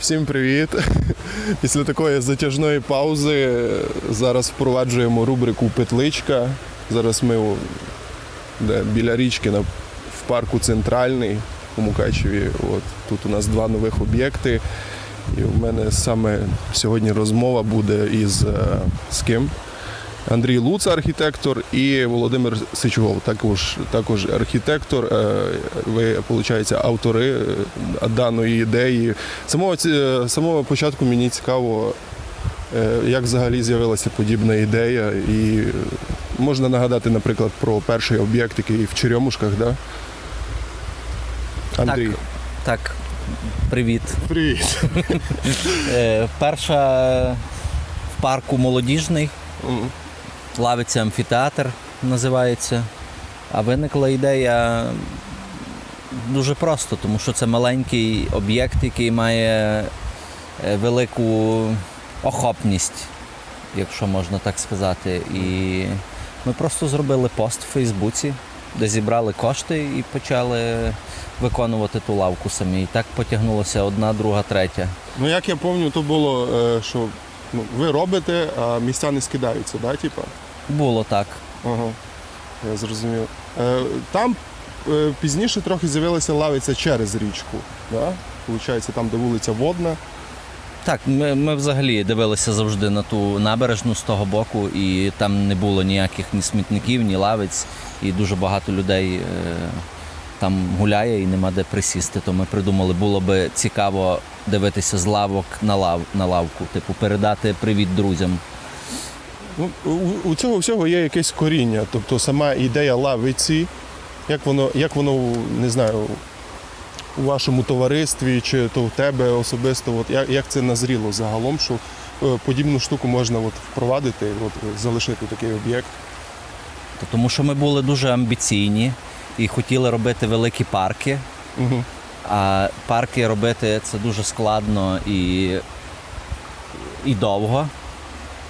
Всім привіт! Після такої затяжної паузи зараз впроваджуємо рубрику Петличка. Зараз ми у- де, біля річки на, в парку Центральний у Мукачеві. От, тут у нас два нових об'єкти. І у мене саме сьогодні розмова буде із е, з ким? Андрій Луца, архітектор, і Володимир Сичугов, також, також архітектор. Е, Ви, виходить, автори е, даної ідеї. Самого, самого початку мені цікаво, е, як взагалі з'явилася подібна ідея. І е, можна нагадати, наприклад, про перший об'єкт, який в Черемушках, да? Андрій. Так, так, привіт. Привіт. Е, перша в парку молодіжний, Мгм. лавиться амфітеатр називається. А виникла ідея дуже просто, тому що це маленький об'єкт, який має е, велику охопність, якщо можна так сказати. І ми просто зробили пост в Фейсбуці, де зібрали кошти і почали виконувати ту лавку самі. І так потягнулося одна, друга, третя. Ну, як я пам'ятаю, то було, е, що ну, ви робите, а місця не скидаються, да, типа? Було так. Ага, я зрозумів. Е, Там е, пізніше трохи з'явилася лавиця через річку. Да? Получається, там, де вулиця Водна. Так, ми, ми взагалі дивилися завжди на ту набережну з того боку, і там не було ніяких ні смітників, ні лавиць, і дуже багато людей е, там гуляє і нема де присісти. То ми придумали, було би цікаво дивитися з лавок на, лав, на лавку, типу передати привіт друзям. Ну, у, у цього всього є якесь коріння. Тобто сама ідея лавиці, як воно, як воно не знаю, у вашому товаристві чи то в тебе особисто, от, як, як це назріло загалом, що е, подібну штуку можна от, впровадити, от, залишити такий об'єкт. То Тому що ми були дуже амбіційні і хотіли робити великі парки. Угу. А парки робити це дуже складно і, і довго.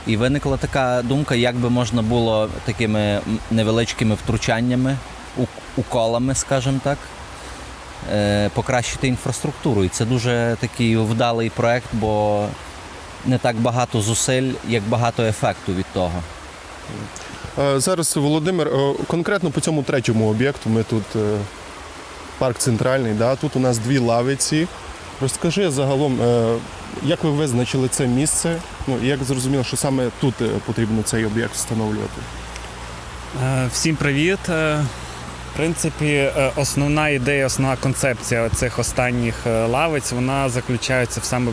І виникла така думка, як би можна було такими невеличкими втручаннями, уколами, скажімо так, е, покращити інфраструктуру. І це дуже такий вдалий проект, бо не так багато зусиль, як багато ефекту від того. Е, Зараз Володимир, е, конкретно по цьому третьому об'єкту, ми тут парк центральний, да? тут у нас дві лавиці. Розкажи загалом, е, як ви визначили це місце? Ну, як зрозуміло, що саме тут е, потрібно цей об'єкт встановлювати? Е, Всім привіт. В принципі, основна ідея, основна концепція цих останніх лавиць вона заключається в саме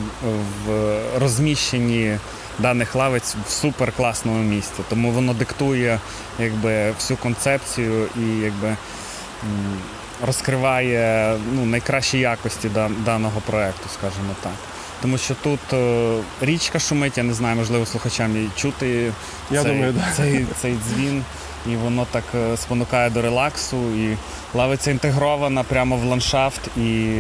в розміщенні даних лавиць в суперкласному місці. Тому воно диктує якби, всю концепцію і якби, розкриває ну, найкращі якості даного проекту, скажімо так. Тому що тут е, річка шумить, я не знаю, можливо, слухачам її чути Я цей, думаю, да. цей, цей дзвін, і воно так е, спонукає до релаксу. І лавиця інтегрована прямо в ландшафт, і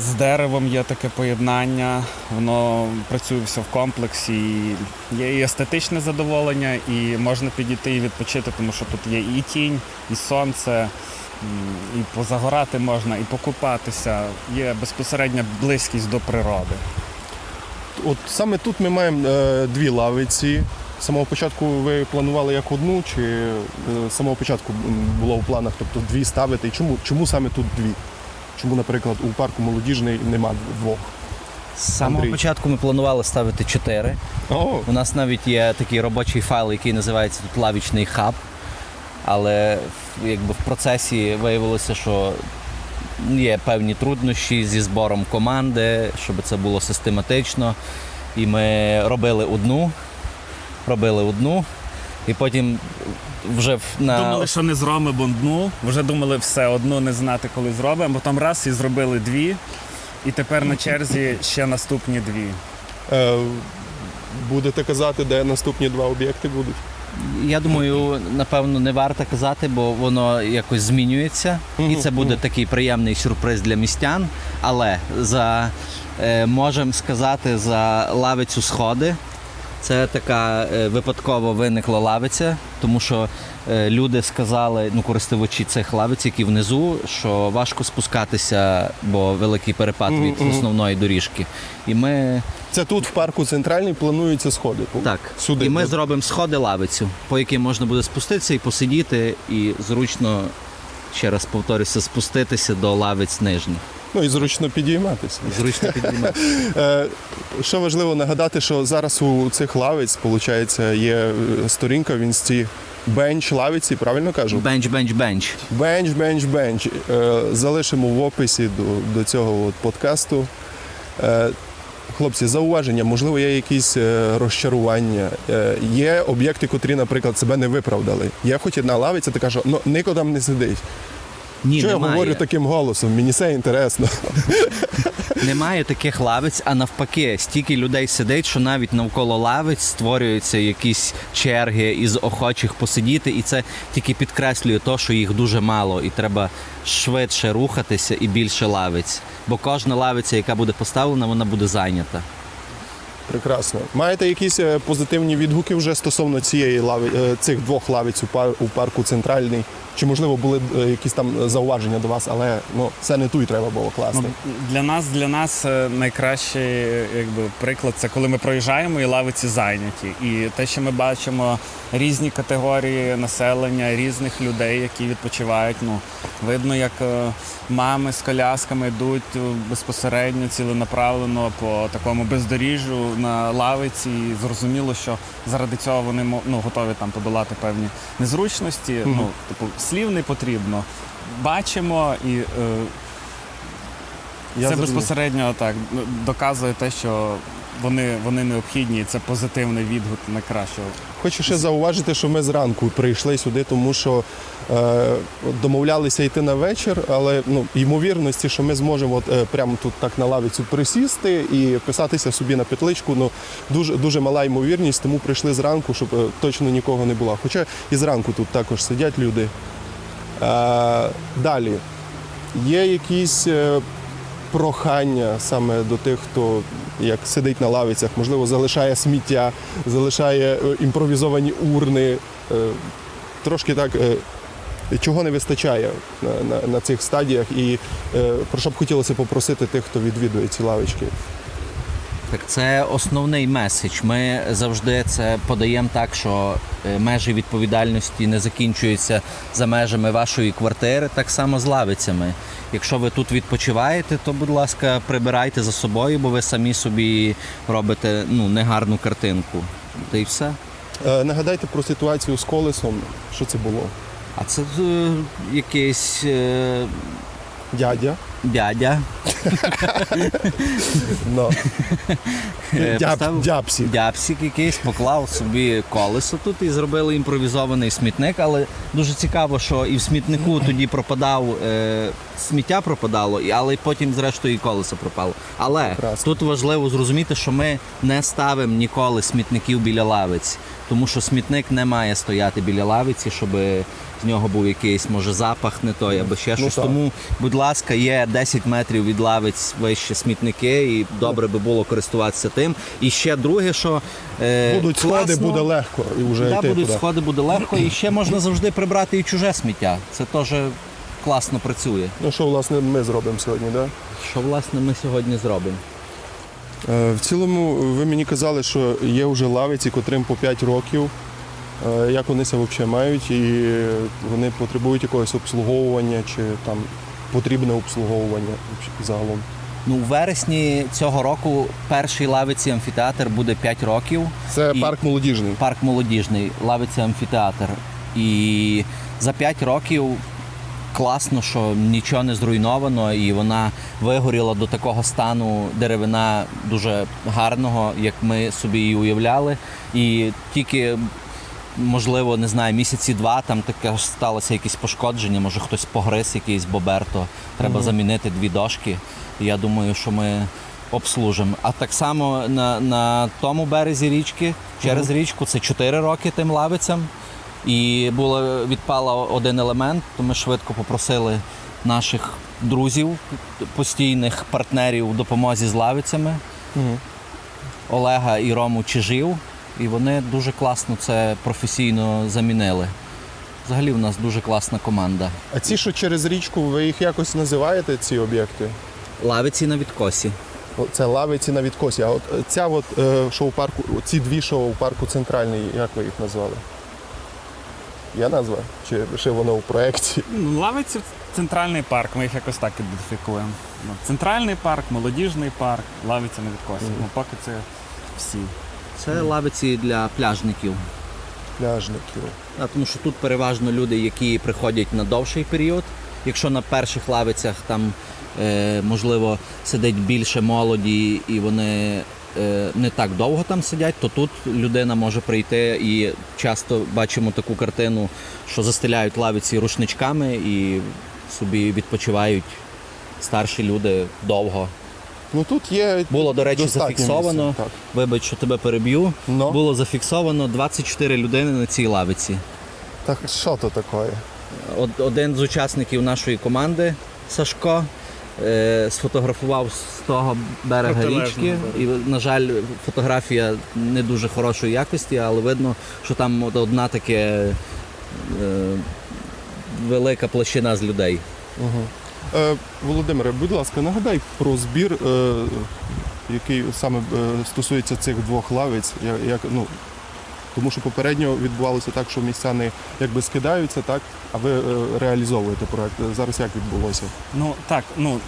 з деревом є таке поєднання, воно працює все в комплексі. І є і естетичне задоволення, і можна підійти і відпочити, тому що тут є і тінь, і сонце. І позагорати можна, і покупатися. Є безпосередня близькість до природи. От саме тут ми маємо е, дві лавиці. З самого початку ви планували як одну, чи е, з самого початку було в планах, тобто дві ставити? І чому, чому саме тут дві? Чому, наприклад, у парку молодіжний нема двох? З самого Андрій. початку ми планували ставити чотири. О, У нас навіть є такий робочий файл, який називається тут лавічний хаб. Але якби в процесі виявилося, що є певні труднощі зі збором команди, щоб це було систематично. І ми робили одну, робили одну, і потім вже на Думали, що не зробимо одну. Вже думали все одну не знати, коли зробимо. Потім раз і зробили дві. І тепер на черзі ще наступні дві. е, будете казати, де наступні два об'єкти будуть? Я думаю, напевно, не варто казати, бо воно якось змінюється. І це буде такий приємний сюрприз для містян. Але за е, можемо сказати за лавицю сходи. Це така е, випадково виникла лавиця, тому що люди сказали, ну, користувачі цих лавиць, які внизу, що важко спускатися, бо великий перепад від мгм. основної доріжки. І ми Це тут в парку центральний плануються сходи. так, Сюди. і ми зробимо сходи лавицю, по яким можна буде спуститися і посидіти, і зручно, ще раз повторюся, спуститися до лавиць нижніх. Ну і зручно підійматися. Зручно підіймати. Е, Що важливо нагадати, що зараз у цих лавиць, виходить, є е, сторінка в інсті бенч лавиці, правильно кажу? Бенч, бенч, бенч. Бенч, бенч, бенч. Е, Залишимо в описі до, до цього от подкасту. Е, Хлопці, зауваження, можливо, є якісь е, розчарування. Є об'єкти, котрі, наприклад, себе не виправдали. Є хоч одна лавиця, така що ну, Нико там не сидить. Ні, Що я говорю таким голосом? Мені це інтересно. Немає таких лавиць, а навпаки, стільки людей сидить, що навіть навколо лавиць створюються якісь черги із охочих посидіти, і це тільки підкреслює те, що їх дуже мало, і треба швидше рухатися і більше лавиць. Бо кожна лавиця, яка буде поставлена, вона буде зайнята. Прекрасно. Маєте якісь е, позитивні відгуки вже стосовно цієї лави, е, цих двох лавиць у парку центральний? Чи можливо були е, якісь там зауваження до вас, але ну це не туй треба було класти. Ну, для нас для нас е, найкращий якби, приклад це коли ми проїжджаємо і лавиці зайняті. І те, що ми бачимо різні категорії населення, різних людей, які відпочивають. Ну, видно, як е, мами з колясками йдуть е, безпосередньо ціленаправлено по такому бездоріжжю на лавиці. І зрозуміло, що заради цього вони ну, готові там подолати певні незручності. Ну, типу, слів не потрібно. Бачимо і е, Я це зрозумів. безпосередньо так доказує те, що вони, вони необхідні, і це позитивний відгук на кращого. Хочу ще зауважити, що ми зранку прийшли сюди, тому що е, домовлялися йти на вечір, але ну, ймовірності, що ми зможемо от, е, прямо тут так на лавицю присісти і писатися собі на петличку, ну дуже, дуже мала ймовірність, тому прийшли зранку, щоб е, точно нікого не було. Хоча і зранку тут також сидять люди. Е, далі. Є якісь е, прохання саме до тих, хто як сидить на лавицях, можливо, залишає сміття, залишає е, імпровізовані урни. Трошки так, чого не вистачає на, на, на цих стадіях, і про що б хотілося попросити тих, хто відвідує ці лавочки. Так, це основний меседж. Ми завжди це подаємо так, що е, межі відповідальності не закінчуються за межами вашої квартири, так само з лавицями. Якщо ви тут відпочиваєте, то будь ласка, прибирайте за собою, бо ви самі собі робите ну, негарну картинку. Та й все. Е, Нагадайте про ситуацію з колесом, що це було. А це е, якийсь е, Дядя. Дядя. No. е, Дяб, поставив- дябсі. Якийсь поклав собі колесо тут і зробили імпровізований смітник. Але дуже цікаво, що і в смітнику тоді пропадав е, сміття пропадало, і- але й потім, зрештою, і колесо пропало. Але Прекрасно. тут важливо зрозуміти, що ми не ставимо ніколи смітників біля лавиць, тому що смітник не має стояти біля лавиці, щоб з нього був якийсь може запах не той або ще щось. так. Тому, будь ласка, є 10 метрів від лавиць вище смітники, і добре би було користуватися тим. І ще друге, що е, Будуть сходи, буде легко і вже Да, йти будуть туди. сходи, буде легко, і ще можна завжди прибрати і чуже сміття. Це теж класно працює. Ну що, власне, ми зробимо сьогодні. Да? Що власне ми сьогодні зробимо? Е, В цілому, ви мені казали, що є вже лавиці, котрим по 5 років. Е, Як вони це взагалі мають, і вони потребують якогось обслуговування, чи там потрібне обслуговування загалом. Ну, у вересні цього року першій лавиці амфітеатр буде 5 років. Це І- парк молодіжний. Парк молодіжний, лавиця амфітеатр. І за 5 років класно, що нічого не зруйновано, і вона вигоріла до такого стану деревина дуже гарного, як ми собі її уявляли. І тільки, можливо, не знаю, місяці два там таке сталося якісь пошкодження, може хтось погриз якийсь боберто. Треба замінити дві дошки. Я думаю, що ми обслужимо. А так само на, на тому березі річки, через річку, це 4 роки тим лавицям. І було відпала один елемент, то ми швидко попросили наших друзів, постійних партнерів у допомозі з лавицями Мгм. Олега і Рому Чижів. І вони дуже класно це професійно замінили. Взагалі в нас дуже класна команда. А ці, що через річку, ви їх якось називаєте, ці об'єкти? Лавиці на відкосі. Це лавиці на відкосі. А от е, ця от е, що у парку, ці дві що у парку центральний, як ви їх назвали? Я назва? Чи ще воно у проєкті? Ну, Лавиці центральний парк, ми їх якось так ідентифікуємо. Ну, Центральний парк, молодіжний парк, лавиця на відкосі. Ну, поки це всі. Це лавиці для пляжників. Пляжників. А, тому що тут переважно люди, які приходять на довший період. Якщо на перших лавицях там е, можливо сидить більше молоді і вони е, не так довго там сидять, то тут людина може прийти і часто бачимо таку картину, що застеляють лавиці рушничками і собі відпочивають старші люди довго. Ну тут є. Було, до речі, достатньо зафіксовано. місця, Так. Вибач, що тебе переб'ю. Ну. Було зафіксовано 24 людини на цій лавиці. Так що то таке? Од- Один з учасників нашої команди, Сашко, е, сфотографував з того берега Протилежного річки. І, на жаль, фотографія не дуже хорошої якості, але видно, що там от одна таке е, велика площина з людей. Е, Володимире, будь ласка, нагадай про збір, е, який саме е, стосується цих двох лавиць. Як, ну, тому що попередньо відбувалося так, що містяни якби скидаються, так, а ви е, реалізовуєте проект. Зараз як відбулося? Ну так, ну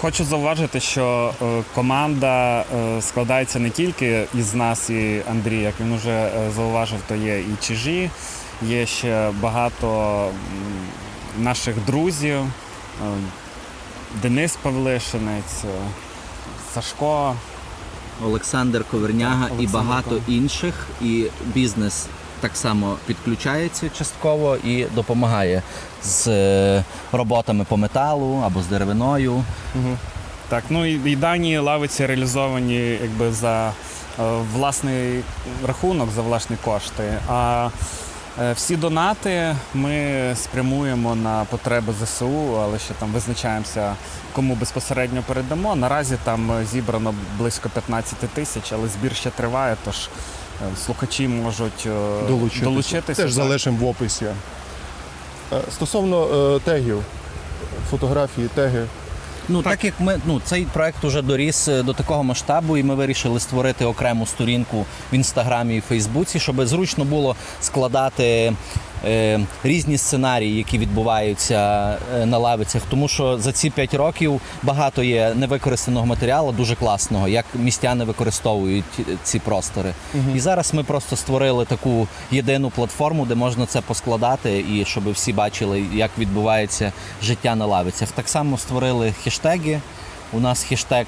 хочу зауважити, що е, команда е, складається не тільки із нас і Андрія, як він вже е, зауважив, то є і чижі, є ще багато наших друзів. Е, Денис Павлишинець, е, Сашко. Олександр Коверняга і багато інших. І бізнес так само підключається частково і допомагає з е, роботами по металу або з деревиною. Так, ну і, дані лавиці реалізовані якби за е, власний рахунок, за власні кошти. А всі донати ми спрямуємо на потреби ЗСУ, але ще там визначаємося, кому безпосередньо передамо. Наразі там е, зібрано близько 15 тисяч, але збір ще триває, тож е, слухачі можуть е, Долучитися. долучитися. Теж залишимо в описі. Е, Стосовно е, тегів, фотографії, теги. Ну так. як ми ну цей проект уже доріс е, до такого масштабу, і ми вирішили створити окрему сторінку в інстаграмі і Фейсбуці, щоб зручно було складати різні сценарії, які відбуваються е, на лавицях. Тому що за ці 5 років багато є невикористаного матеріалу, дуже класного, як містяни використовують ці простори. І зараз ми просто створили таку єдину платформу, де можна це поскладати, і щоб всі бачили, як відбувається життя на лавицях. Так само створили хештеги. У нас хештег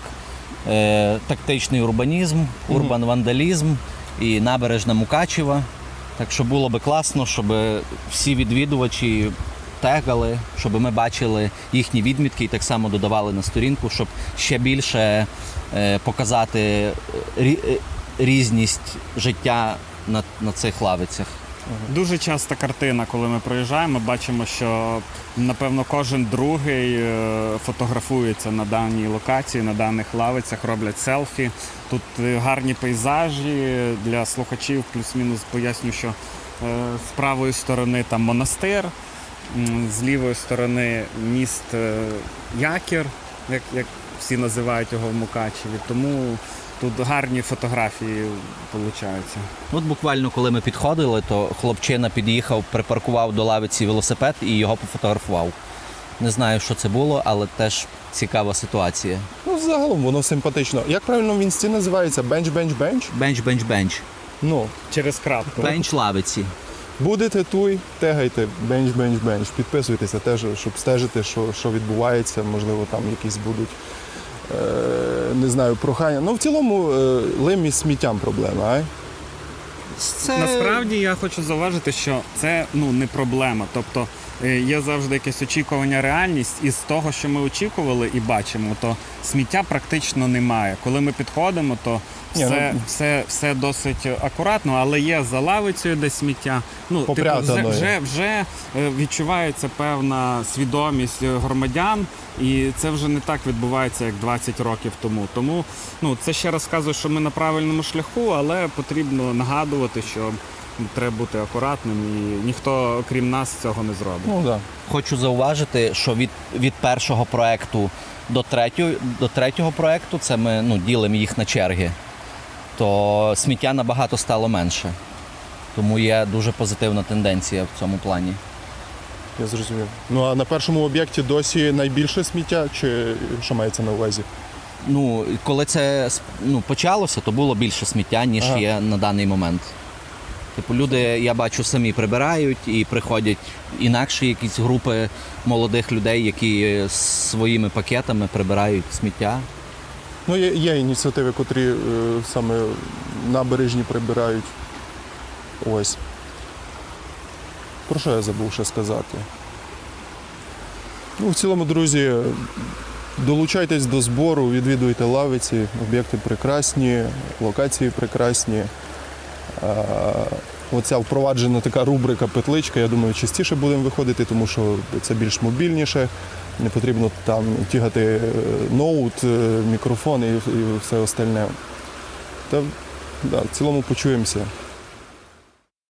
е, тактичний урбанізм, урбан вандалізм і набережна Мукачева. Так що було би класно, щоб всі відвідувачі тегали, щоб ми бачили їхні відмітки і так само додавали на сторінку, щоб ще більше е, показати е, е, різність життя на, на цих лавицях. Дуже часта картина, коли ми проїжджаємо, бачимо, що напевно кожен другий е, фотографується на даній локації, на даних лавицях, роблять селфі. Тут е, гарні пейзажі для слухачів, плюс-мінус поясню, що е, з правої сторони там монастир, з лівої сторони міст Якір, як, як всі називають його в Мукачеві. Тому тут гарні фотографії получаються. От буквально коли ми підходили, то хлопчина під'їхав, припаркував до лавиці велосипед і його пофотографував. Не знаю, що це було, але теж цікава ситуація. Ну, загалом воно симпатично. Як правильно в інсті називається? Бенч, бенч, бенч? Бенч, бенч, бенч. Ну, Через крапку. Бенч лавиці. будете туй, тегайте, бенч, бенч, бенч. Підписуйтеся теж, щоб стежити, що, що відбувається. Можливо, там якісь будуть. Е, не знаю, прохання. Ну, в цілому, Лемі з сміттям проблема, а? Це Насправді я хочу зауважити, що це ну не проблема. Тобто е, є завжди якесь очікування, реальність, і з того, що ми очікували і бачимо, то сміття практично немає. Коли ми підходимо, то все, ну- все, все досить акуратно, але є за лавицею десь сміття. Ну, типу, вже, вже, вже е, відчувається певна свідомість е, громадян, і це вже не так відбувається, як 20 років тому. Тому ну, це ще раз вказує, що ми на правильному шляху, але потрібно нагадувати, що треба бути акуратним, і ніхто, крім нас, цього не зробить. Ну так. Хочу зауважити, що від, від першого проекту до третього, до третього проекту, це ми ну, ділимо їх на черги, то сміття набагато стало менше. Тому є дуже позитивна тенденція в цьому плані. Я зрозумів. Ну а на першому об'єкті досі найбільше сміття, чи що мається на увазі? Ну, коли це ну, почалося, то було більше сміття, ніж Ага. є на даний момент. Типу, люди, я бачу, самі прибирають і приходять інакші якісь групи молодих людей, які своїми пакетами прибирають сміття. Ну, є, є ініціативи, котрі е, саме набережні прибирають. Ось. Про що я забув ще сказати? Ну, в цілому, друзі, долучайтесь до збору, відвідуйте лавиці, об'єкти прекрасні, локації прекрасні. Оця впроваджена така рубрика петличка, я думаю, частіше будемо виходити, тому що це більш мобільніше. Не потрібно там тягати е, ноут, е, мікрофон і все остальне. Та да, в цілому почуємося.